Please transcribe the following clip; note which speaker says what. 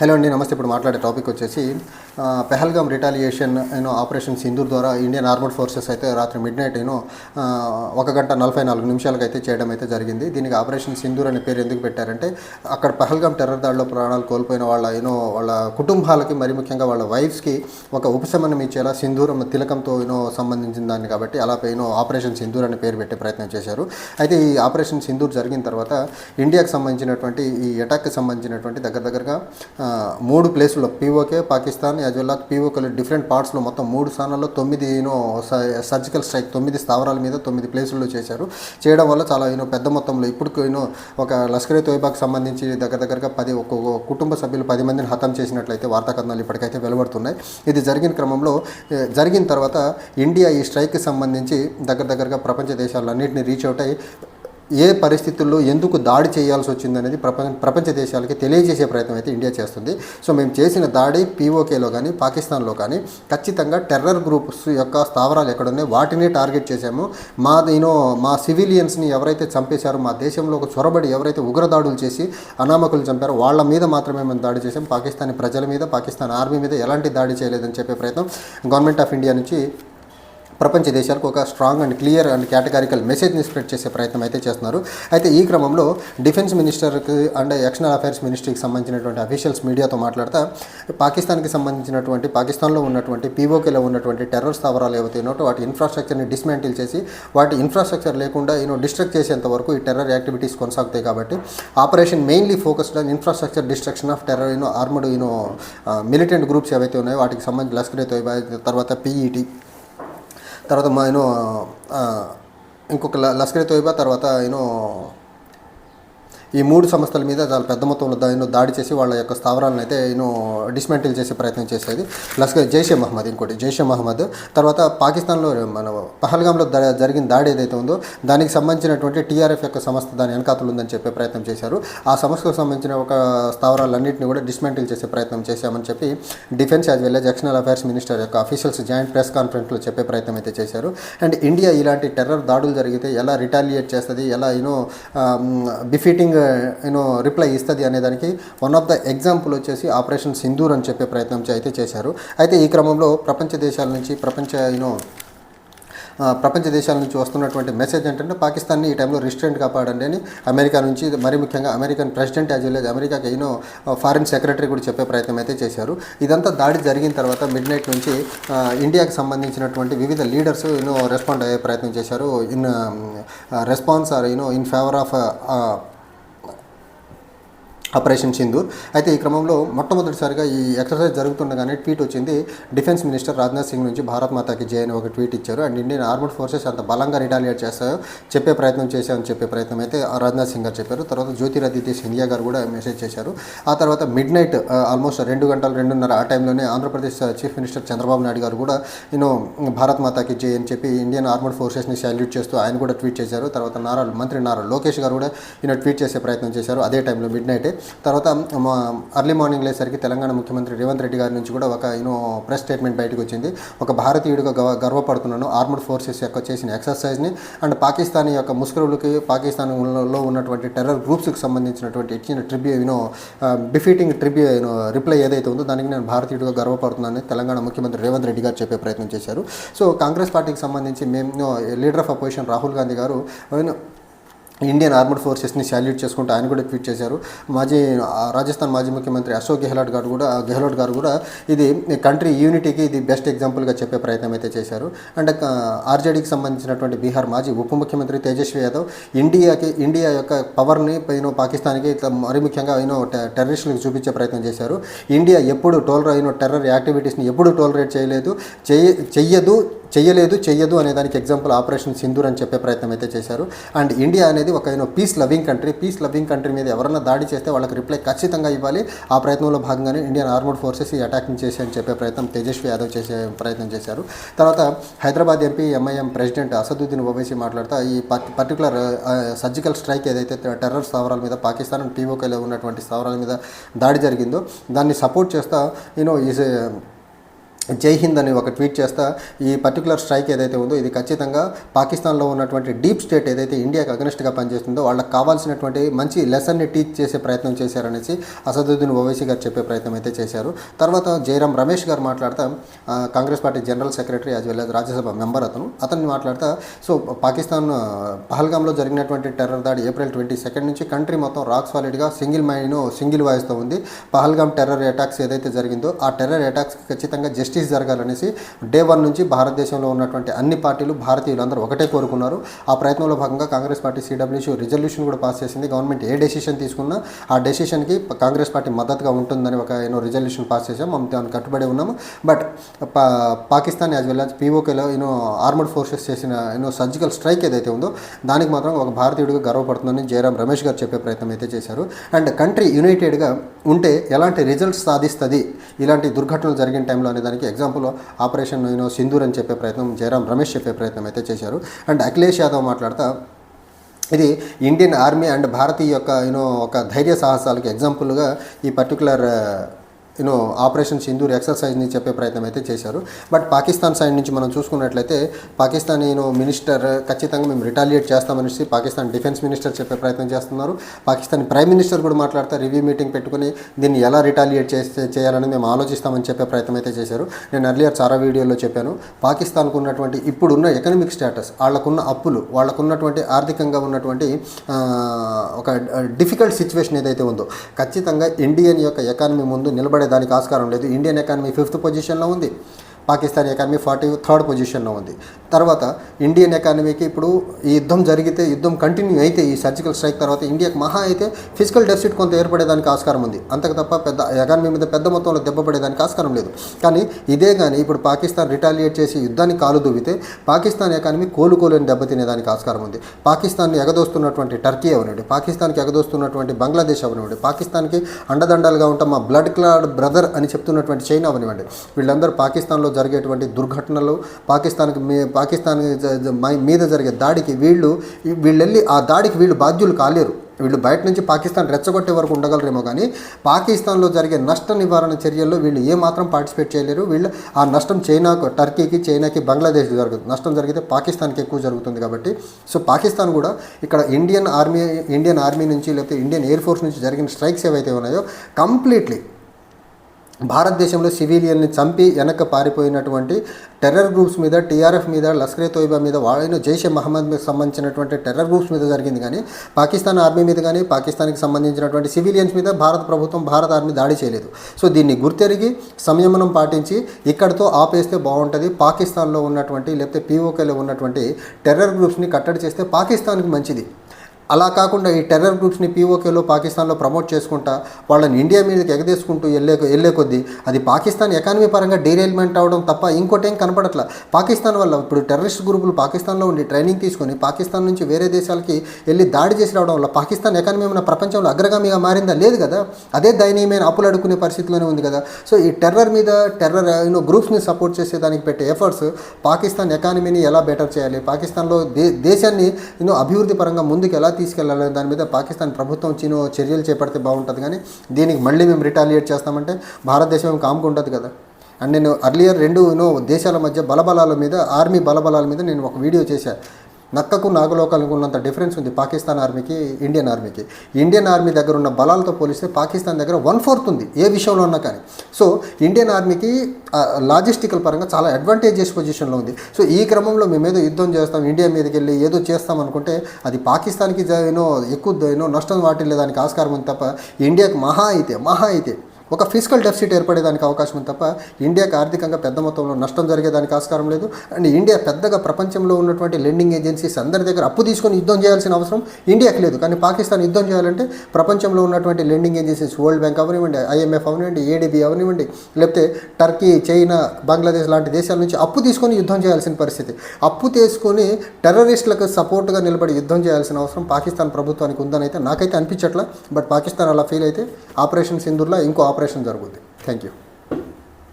Speaker 1: Hello అండి నమస్తే. ఇప్పుడు మాట్లాడే టాపిక్ వచ్చేసి Pahalgam retaliation you know operation Sindoor ద్వారా ఇండియన్ ఆర్మడ్ ఫోర్సెస్ అయితే రాత్రి మిడ్ నైట్ యూనో ఒక గంట నలభై నాలుగు నిమిషాలకు అయితే చేయడం అయితే జరిగింది. దీనికి ఆపరేషన్ సింధూర్ అనే పేరు ఎందుకు పెట్టారంటే అక్కడ పెహల్గామ్ టెర్రర్ దాడిలో ప్రాణాలు కోల్పోయిన వాళ్ళ యూనో వాళ్ళ కుటుంబాలకి మరి ముఖ్యంగా వాళ్ళ వైఫ్స్కి ఒక ఉపశమనం ఇచ్చేలా సింధూరం తిలకంతో యూనో సంబంధించిన దాన్ని కాబట్టి అలా యూనో ఆపరేషన్ సింధూర్ అనే పేరు పెట్టే ప్రయత్నం చేశారు. అయితే ఈ ఆపరేషన్ సింధూర్ జరిగిన తర్వాత ఇండియాకి సంబంధించినటువంటి ఈ అటాక్కి సంబంధించినటువంటి దగ్గర దగ్గరగా మూడు ప్లేసుల్లో పీఓకే పాకిస్తాన్ యాజ్ వెల్ పీఓకేలో డిఫరెంట్ పార్ట్స్లో మొత్తం మూడు స్థానాల్లో తొమ్మిది యూనో సర్జికల్ స్ట్రైక్ తొమ్మిది స్థావరాల మీద తొమ్మిది ప్లేసుల్లో చేశారు. చేయడం వల్ల చాలా యూనో పెద్ద మొత్తంలో ఇప్పుడు యూనో ఒక లష్కరే తోయిబాకి సంబంధించి దగ్గర దగ్గరగా పది ఒక్కొక్క కుటుంబ సభ్యులు పది మందిని హతం చేసినట్లయితే వార్తాకథనాలు ఇప్పటికైతే వెలువడుతున్నాయి. ఇది జరిగిన క్రమంలో జరిగిన తర్వాత ఇండియా ఈ స్ట్రైక్కి సంబంధించి దగ్గర దగ్గరగా ప్రపంచ దేశాలన్నింటినీ రీచ్ అవుట్ అయ్యి ఏ పరిస్థితుల్లో ఎందుకు దాడి చేయాల్సి వచ్చిందనేది ప్రపంచ ప్రపంచ దేశాలకి తెలియజేసే ప్రయత్నం అయితే ఇండియా చేస్తుంది. సో మేము చేసిన దాడి పీఓకేలో కానీ పాకిస్తాన్లో కానీ ఖచ్చితంగా టెర్రర్ గ్రూప్స్ యొక్క స్థావరాలు ఎక్కడున్నాయి వాటిని టార్గెట్ చేశాము. మా యూనో మా సివిలియన్స్ని ఎవరైతే చంపేశారో మా దేశంలో ఒక చొరబడి ఎవరైతే ఉగ్రదాడులు చేసి అనామకులు చంపారో వాళ్ళ మీద మాత్రమే మేము దాడి చేసాం పాకిస్తానీ ప్రజల మీద పాకిస్తాన్ ఆర్మీ మీద ఎలాంటి దాడి చేయలేదని చెప్పే ప్రయత్నం గవర్నమెంట్ ఆఫ్ ఇండియా నుంచి ప్రపంచ దేశాలకు ఒక strong and clear and categorical మెసేజ్ని స్ప్రెడ్ చేసే ప్రయత్నం అయితే చేస్తున్నారు. అయితే ఈ క్రమంలో డిఫెన్స్ మినిస్టర్కి అండ్ ఎక్స్టర్నల్ అఫైర్స్ మినిస్ట్రీకి సంబంధించినటువంటి అఫీషియల్స్ మీడియాతో మాట్లాడుతూ పాకిస్తాన్కి సంబంధించినటువంటి పాకిస్తాన్లో ఉన్నటువంటి పీఓకేలో ఉన్నటువంటి టెర్రర్ స్థావరాలు ఏవైతే ఉన్నట్టు వాటి ఇన్ఫ్రాస్ట్రక్చర్ని డిస్మాంటిల్ చేసి వాటి ఇన్ఫ్రాస్ట్రక్చర్ లేకుండా యూనో డిస్ట్రక్ట్ చేసేంత వరకు ఈ టెర్రర్ యాక్టివిటీస్ కొనసాగుతాయి కాబట్టి operation mainly focused on infrastructure destruction of terror you know armed you know militant groups ఏవైతే ఉన్నాయో వాటికి సంబంధించి లష్కరే తర్వాత పీఈటీ తర్వాత మా యూనో ఇంకొక ల- లష్కర్ తోయిబా తర్వాత యూనో ఈ మూడు సంస్థల మీద చాలా పెద్ద మొత్తంలో దాడి చేసి వాళ్ళ యొక్క స్థావరాలను అయితే ఈయన డిస్మెంటిల్ చేసే ప్రయత్నం చేసేది. లస్కర్ జైషే మహమ్మద్ ఇంకోటి జైషే మహమ్మద్ తర్వాత పాకిస్తాన్లో మన పహల్గాంలో జరిగిన దాడి ఏదైతే ఉందో దానికి సంబంధించినటువంటి టీఆర్ఎఫ్ యొక్క సంస్థ దాని వెనకాతలు ఉందని చెప్పే ప్రయత్నం చేశారు. ఆ సంస్థకు సంబంధించిన ఒక స్థావరాలన్నింటినీ కూడా డిస్మెంటిల్ చేసే ప్రయత్నం చేశామని చెప్పి defence as well external affairs minister యొక్క అఫీషియల్స్ జాయింట్ ప్రెస్ కాన్ఫరెన్స్లో చెప్పే ప్రయత్నం అయితే చేశారు. అండ్ ఇండియా ఇలాంటి టెర్రర్ దాడులు జరిగితే ఎలా రిటాలియేట్ చేస్తుంది ఎలా యూనో బిఫీటింగ్ యూనో రిప్లై ఇస్తుంది అనే దానికి వన్ ఆఫ్ ద ఎగ్జాంపుల్ వచ్చేసి ఆపరేషన్ సింధూర్ అని చెప్పే ప్రయత్నం అయితే చేశారు. అయితే ఈ క్రమంలో ప్రపంచ దేశాల నుంచి ప్రపంచ యూనో ప్రపంచ దేశాల నుంచి వస్తున్నటువంటి మెసేజ్ ఏంటంటే పాకిస్తాన్ని ఈ టైంలో రిస్ట్రెంట్ కాపాడండి అని అమెరికా నుంచి మరి ముఖ్యంగా అమెరికన్ ప్రెసిడెంట్ యాజ్ వెల్ అమెరికాకి ఎన్నో ఫారిన్ సెక్రటరీ కూడా చెప్పే ప్రయత్నం అయితే చేశారు. ఇదంతా దాడి జరిగిన తర్వాత మిడ్ నైట్ నుంచి ఇండియాకి సంబంధించినటువంటి వివిధ లీడర్స్ యూనో రెస్పాండ్ అయ్యే ప్రయత్నం చేశారు. In response are you know in favour of operation Sindoor. అయితే ఈ క్రమంలో మొట్టమొదటిసారిగా ఈ ఎక్సర్సైజ్ జరుగుతుండగానే ట్వీట్ వచ్చింది. డిఫెన్స్ మినిస్టర్ రాజ్నాథ్ సింగ్ నుంచి భారత్ మాతాకి జై అని ఒక ట్వీట్ ఇచ్చారు. అండ్ ఇండియన్ ఆర్మ్డ్ ఫోర్సెస్ అంత బలంగా రిటాలియేట్ చేస్తాయో చెప్పే ప్రయత్నం చేశామని చెప్పే ప్రయత్నం అయితే రాజ్నాథ్ సింగ్ గారు చెప్పారు. తర్వాత జ్యోతిరాదిత్య సింధియా గారు కూడా మెసేజ్ చేశారు. ఆ తర్వాత మిడ్ నైట్ ఆల్మోస్ట్ రెండు గంటలు రెండున్నర ఆ టైంలోనే ఆంధ్రప్రదేశ్ చీఫ్ మినిస్టర్ చంద్రబాబు నాయుడు గారు కూడా నేను భారత్ మాతాకి జై అని చెప్పి ఇండియన్ ఆర్మ్డ్ ఫోర్సెస్ని సాల్యూట్ చేస్తూ ఆయన కూడా ట్వీట్ చేశారు. తర్వాత నారా మంత్రి నారా లోకేష్ గారు కూడా ఈయన ట్వీట్ చేసే ప్రయత్నం చేశారు. అదే టైంలో మిడ్ నైటే తర్వాత మా అర్లీ మార్నింగ్ లేసరికి తెలంగాణ ముఖ్యమంత్రి రేవంత్ రెడ్డి గారి నుంచి కూడా ఒక యూనో ప్రెస్ స్టేట్మెంట్ బయటకు వచ్చింది. ఒక భారతీయుడిగా గవ గర్వపడుతున్నాను. ఆర్మడ్ ఫోర్సెస్ యొక్క చేసిన ఎక్సర్సైజ్ని అండ్ పాకిస్తాన్ యొక్క ముస్కరులకి పాకిస్తాన్లో ఉన్నటువంటి టెర్రర్ గ్రూప్స్కి సంబంధించినటువంటి ఇచ్చిన tribute you know befitting tribute you know reply ఏదైతే ఉందో దానికి నేను భారతీయుడిగా గర్వపడుతున్నానని తెలంగాణ ముఖ్యమంత్రి రేవంత్ రెడ్డి గారు చెప్పే ప్రయత్నం చేశారు. సో కాంగ్రెస్ పార్టీకి సంబంధించి మేము leader of opposition Rahul Gandhi garu Indian armed ఫోర్సెస్ని salute చేసుకుంటూ ఆయన కూడా ట్వీట్ చేశారు. మాజీ రాజస్థాన్ మాజీ ముఖ్యమంత్రి అశోక్ గెహ్లాట్ గారు కూడా గెహ్లోట్ గారు కూడా ఇది కంట్రీ యూనిటీకి ఇది బెస్ట్ ఎగ్జాంపుల్గా చెప్పే ప్రయత్నం అయితే చేశారు. అండ్ ఆర్జేడీకి సంబంధించినటువంటి బీహార్ మాజీ ఉప ముఖ్యమంత్రి తేజస్వి యాదవ్ ఇండియాకి ఇండియా యొక్క పవర్ని యూనో పాకిస్తాన్కి ఇట్లా మరి ముఖ్యంగా యూనో టెర్రరిస్టులకు చూపించే ప్రయత్నం చేశారు. ఇండియా ఎప్పుడు టోల్ యూనో టెర్రర్ యాక్టివిటీస్ని ఎప్పుడు టోలరేట్ చేయలేదు చేయ చెయ్యదు చెయ్యలేదు చెయ్యదు అనే దానికి ఎగ్జాంపుల్ ఆపరేషన్ సింధూర్ అని చెప్పే ప్రయత్నం అయితే చేశారు. అండ్ ఇండియా అనేది ఒక you know peace loving country peace loving country మీద ఎవరైనా దాడి చేస్తే వాళ్ళకి రిప్లై ఖచ్చితంగా ఇవ్వాలి. ఆ ప్రయత్నంలో భాగంగానే ఇండియన్ ఆర్మడ్ ఫోర్సెస్ ఈ అటాక్ని చేసి అని చెప్పే ప్రయత్నం తేజస్వి యాదవ్ చేసే ప్రయత్నం చేశారు. తర్వాత Hyderabad MP MIM president Asaduddin Owaisi మాట్లాడుతూ ఈ పర్టికులర్ సర్జికల్ స్ట్రైక్ ఏదైతే టెర్రర్ స్థావరాల మీద పాకిస్తాన్ పీఓకేలో ఉన్నటువంటి స్థావరాల మీద దాడి జరిగిందో దాన్ని సపోర్ట్ చేస్తా యూనో ఈజ్ జై హింద్ అని ఒక ట్వీట్ చేస్తా ఈ పర్టికులర్ స్ట్రైక్ ఏదైతే ఉందో ఇది ఖచ్చితంగా పాకిస్తాన్లో ఉన్నటువంటి డీప్ స్టేట్ ఏదైతే ఇండియాకి అగనిస్ట్గా పనిచేస్తుందో వాళ్ళకి కావాల్సినటువంటి మంచి లెసన్ని టీచ్ చేసే ప్రయత్నం చేశారనేసి అసదుద్దీన్ ఓవైసీ గారు చెప్పే ప్రయత్నం అయితే చేశారు. తర్వాత జయరాం రమేష్ గారు మాట్లాడతా Congress party general secretary as well as Rajya Sabha member అతను. అతన్ని మాట్లాడతా సో పాకిస్తాన్ పహల్గాంలో పహల్గామ్లో జరిగినటువంటి టెర్రర్ దాడి ఏప్రిల్ ట్వంటీ సెకండ్ నుంచి కంట్రీ మొత్తం రాక్ సాలిడ్గా సింగిల్ మైండ్ సింగిల్ వాయిస్తో ఉంది. పహల్గామ్ టెర్రర్ అటాక్స్ ఏదైతే జరిగిందో ఆ టెర్రర్ అటాక్స్ ఖచ్చితంగా జస్టిస్ జరగాలనేసి డే వన్ నుంచి భారతదేశంలో ఉన్నటువంటి అన్ని పార్టీలు భారతీయులు అందరూ ఒకటే కోరుకున్నారు. ఆ ప్రయత్నంలో భాగంగా కాంగ్రెస్ పార్టీ సిడబ్ల్యూసీ రిజల్యూషన్ కూడా పాస్ చేసింది. గవర్నమెంట్ ఏ డెసిషన్ తీసుకున్నా ఆ డెసిషన్కి కాంగ్రెస్ పార్టీ మద్దతుగా ఉంటుందని ఒక యూనో రిజల్యూషన్ పాస్ చేసాం మనం దానికి కట్టుబడి ఉన్నాము. బట్ పా పాకిస్తాన్ యాజ్ వెల్ యాజ్ పీఓకేలో యూనో ఆర్మడ్ ఫోర్సెస్ చేసిన యూనో సర్జికల్ స్ట్రైక్ ఏదైతే ఉందో దానికి మాత్రం ఒక భారతీయుడిగా గర్వపడుతుందని జయరాం రమేష్ గారు చెప్పే ప్రయత్నం అయితే చేశారు. అండ్ కంట్రీ యునైటెడ్గా ఉంటే ఎలాంటి రిజల్ట్స్ సాధిస్తుంది? ఇలాంటి దుర్ఘటనలు జరిగిన టైంలో అనే దానికి ఎగ్జాంపుల్ ఆపరేషన్ యూనో సింధూర్ అని చెప్పే ప్రయత్నం జయరాం రమేష్ చెప్పే ప్రయత్నం అయితే చేశారు. అండ్ అఖిలేష్ యాదవ్ మాట్లాడతా ఇది ఇండియన్ ఆర్మీ అండ్ భారతీయ యొక్క యూనో ఒక ధైర్య సాహసాలకు ఎగ్జాంపుల్గా ఈ particular you know operation Sindoor ఎక్సర్సైజ్ని చెప్పే ప్రయత్నం అయితే చేశారు. బట్ పాకిస్తాన్ సైడ్ నుంచి మనం చూసుకున్నట్లయితే పాకిస్తాన్ యూనో మినిస్టర్ ఖచ్చితంగా మేము రిటాలియేట్ చేస్తామనేసి పాకిస్తాన్ డిఫెన్స్ మినిస్టర్ చెప్పే ప్రయత్నం చేస్తున్నారు. పాకిస్తాన్ ప్రైమ్ మినిస్టర్ కూడా మాట్లాడితే రివ్యూ మీటింగ్ పెట్టుకుని దీన్ని ఎలా రిటాలియేట్ చేస్తే చేయాలని మేము ఆలోచిస్తామని చెప్పే ప్రయత్నం అయితే చేశారు. నేను అర్లియర్ చాలా వీడియోలో చెప్పాను. పాకిస్తాన్కు ఉన్నటువంటి ఇప్పుడున్న ఎకనమిక్ స్టేటస్ వాళ్ళకున్న అప్పులు వాళ్ళకున్నటువంటి ఆర్థికంగా ఉన్నటువంటి ఒక డిఫికల్ట్ సిచ్యువేషన్ ఏదైతే ఉందో ఖచ్చితంగా ఇండియన్ యొక్క ఎకానమీ ముందు నిలబడే దానికి ఆస్కారం లేదు. ఇండియన్ ఎకానమీ ఫిఫ్త్ పొజిషన్లో ఉంది. పాకిస్తాన్ ఎకానమీ ఫార్టీ థర్డ్ పొజిషన్లో ఉంది. తర్వాత ఇండియన్ ఎకానమీకి ఇప్పుడు ఈ యుద్ధం జరిగితే యుద్ధం కంటిన్యూ అయితే ఈ సర్జికల్ స్ట్రైక్ తర్వాత ఇండియాకి మహా అయితే ఫిజికల్ డెఫిసిట్ కొంత ఏర్పడేదానికి ఆస్కారం ఉంది. అంతకు తప్ప పెద్ద ఎకానమీ మీద పెద్ద మొత్తంలో దెబ్బ పడేదానికి ఆస్కారం లేదు. కానీ ఇదే కానీ ఇప్పుడు పాకిస్తాన్ రిటాలియేట్ చేసి యుద్ధాన్ని కాలు దువ్వితే పాకిస్తాన్ ఎకానమీ కోలుకోలేని దెబ్బతినేదానికి ఆస్కారం ఉంది. పాకిస్తాన్ని ఎగదోస్తున్నటువంటి టర్కీ అవనివ్వండి పాకిస్తాన్కి ఎగదోస్తున్నటువంటి బంగ్లాదేశ్ అవనివ్వండి పాకిస్తాన్కి అండదండలుగా ఉంటాం మా బ్లడ్ క్లాడ్ బ్రదర్ అని చెప్తున్నటువంటి చైనా అవనివ్వండి. వీళ్ళందరూ పాకిస్తాన్లో జరిగేటువంటి దుర్ఘటనలు పాకిస్తాన్కి మీ పాకిస్తాన్ మీద జరిగే దాడికి వీళ్ళు వీళ్ళు వెళ్ళి ఆ దాడికి వీళ్ళు బాధ్యులు కాలేరు. వీళ్ళు బయట నుంచి పాకిస్తాన్ రెచ్చగొట్టే వరకు ఉండగలరేమో కానీ పాకిస్తాన్లో జరిగే నష్ట నివారణ చర్యల్లో వీళ్ళు ఏమాత్రం పార్టిసిపేట్ చేయలేరు. వీళ్ళు ఆ నష్టం చైనాకు టర్కీకి చైనాకి బంగ్లాదేశ్కి జరుగుతుంది నష్టం జరిగితే పాకిస్తాన్కి ఎక్కువ జరుగుతుంది కాబట్టి. సో పాకిస్తాన్ కూడా ఇక్కడ ఇండియన్ ఆర్మీ ఇండియన్ ఆర్మీ నుంచి లేకపోతే ఇండియన్ ఎయిర్ ఫోర్స్ నుంచి జరిగిన స్ట్రైక్స్ ఏవైతే ఉన్నాయో కంప్లీట్లీ భారతదేశంలో సివిలియన్ని చంపి వెనక్కి పారిపోయినటువంటి టెర్రర్ గ్రూప్స్ మీద టీఆర్ఎఫ్ మీద లస్కరే తోయిబా మీద వాళ్ళైన జైషే మహమ్మద్ మీద సంబంధించినటువంటి టెర్రర్ గ్రూప్స్ మీద జరిగింది. కానీ పాకిస్తాన్ ఆర్మీ మీద కానీ పాకిస్తాన్కి సంబంధించినటువంటి సివిలియన్స్ మీద భారత ప్రభుత్వం భారత ఆర్మీ దాడి చేయలేదు. సో దీన్ని గుర్తెరిగి సంయమనం పాటించి ఇక్కడితో ఆపేస్తే బాగుంటుంది. పాకిస్తాన్లో ఉన్నటువంటి లేకపోతే పీఓకేలో ఉన్నటువంటి టెర్రర్ గ్రూప్స్ని కట్టడి చేస్తే పాకిస్తాన్కి మంచిది. అలా కాకుండా ఈ టెర్రర్ గ్రూప్స్ని పీఓకేలో పాకిస్తాన్లో ప్రమోట్ చేసుకుంటా వాళ్ళని ఇండియా మీదకి ఎగదేసుకుంటూ వెళ్ళే వెళ్ళే కొద్దీ అది పాకిస్తాన్ ఎకానమీ పరంగా డీరైల్మెంట్ అవడం తప్ప ఇంకోటేం ఏం కనపడట్ల. పాకిస్తాన్ వల్ల ఇప్పుడు టెర్రరిస్ట్ గ్రూపులు పాకిస్తాన్లో ఉండి ట్రైనింగ్ తీసుకొని పాకిస్తాన్ నుంచి వేరే దేశాలకి వెళ్ళి దాడి చేసి రావడం వల్ల పాకిస్తాన్ ఎకానమీ ఏమైనా ప్రపంచంలో అగ్రగామిగా మారిందా? లేదు కదా. అదే దయనీయమైన అప్పులు అడుకునే పరిస్థితిలోనే ఉంది కదా. సో ఈ టెర్రర్ మీద టెర్రర్ యూనో గ్రూప్స్ని సపోర్ట్ చేసేదానికి పెట్టే ఎఫర్ట్స్ పాకిస్తాన్ ఎకానమీని ఎలా బెటర్ చేయాలి? పాకిస్తాన్లో దే దేశాన్ని యూనో అభివృద్ధి పరంగా ముందుకు ఎలా తీసుకెళ్ళాలి దాని మీద పాకిస్తాన్ ప్రభుత్వం చీనో చర్యలు చేపడితే బాగుంటుంది. కానీ దీనికి మళ్ళీ మేము రిటాలియేట్ చేస్తామంటే భారతదేశం ఏం ఉంటుంది కదా. అండ్ నేను అర్లియర్ రెండు దేశాల మధ్య బలబలాల మీద ఆర్మీ బలబలాల మీద నేను ఒక వీడియో చేశాను నక్కకు నాగలోకాలకు ఉన్నంత డిఫరెన్స్ ఉంది పాకిస్తాన్ ఆర్మీకి ఇండియన్ ఆర్మీకి. ఇండియన్ ఆర్మీ దగ్గర ఉన్న బలాలతో పోలిస్తే పాకిస్తాన్ దగ్గర వన్ ఫోర్త్ ఉంది ఏ విషయంలో ఉన్నా కానీ. సో ఇండియన్ ఆర్మీకి లాజిస్టికల్ పరంగా చాలా అడ్వాంటేజెస్ పొజిషన్లో ఉంది. సో ఈ క్రమంలో మేము ఏదో యుద్ధం చేస్తాం ఇండియా మీదకి వెళ్ళి ఏదో చేస్తాం అనుకుంటే అది పాకిస్తాన్కి జ- ఎక్కువ యూనో నష్టం వాటిల్లేదానికి ఆస్కారం ఉంది తప్ప ఇండియాకి మహా అయితే మహా అయితే ఒక ఫిజికల్ డెఫిసిట్ ఏర్పడేదానికి అవకాశం ఉంది తప్ప ఇండియాకి ఆర్థికంగా పెద్ద మొత్తంలో నష్టం జరిగేదానికి ఆస్కారం లేదు. అండ్ ఇండియా పెద్దగా ప్రపంచంలో ఉన్నటువంటి లెండింగ్ ఏజెన్సీస్ అందరి దగ్గర అప్పు తీసుకొని యుద్ధం చేయాల్సిన అవసరం ఇండియాకి లేదు. కానీ పాకిస్తాన్ యుద్ధం చేయాలంటే ప్రపంచంలో ఉన్నటువంటి లెండింగ్ ఏజెన్సీస్ వరల్డ్ బ్యాంక్ అవనివ్వండి ఐఎంఎఫ్ అవనివ్వండి ఏడీబీ అవనివ్వండి లేకపోతే టర్కీ చైనా బంగ్లాదేశ్ లాంటి దేశాల నుంచి అప్పు తీసుకొని యుద్ధం చేయాల్సిన పరిస్థితి. అప్పు తీసుకొని టెర్రరిస్టులకు సపోర్ట్గా నిలబడి యుద్ధం చేయాల్సిన అవసరం పాకిస్తాన్ ప్రభుత్వానికి ఉందని అయితే నాకైతే అనిపించట్లా. బట్ పాకిస్తాన్ అలా ఫీల్ అయితే ఆపరేషన్ సింధూర్లో ఇంకో ఆపరేషన్ జరుగుద్ది. Thank you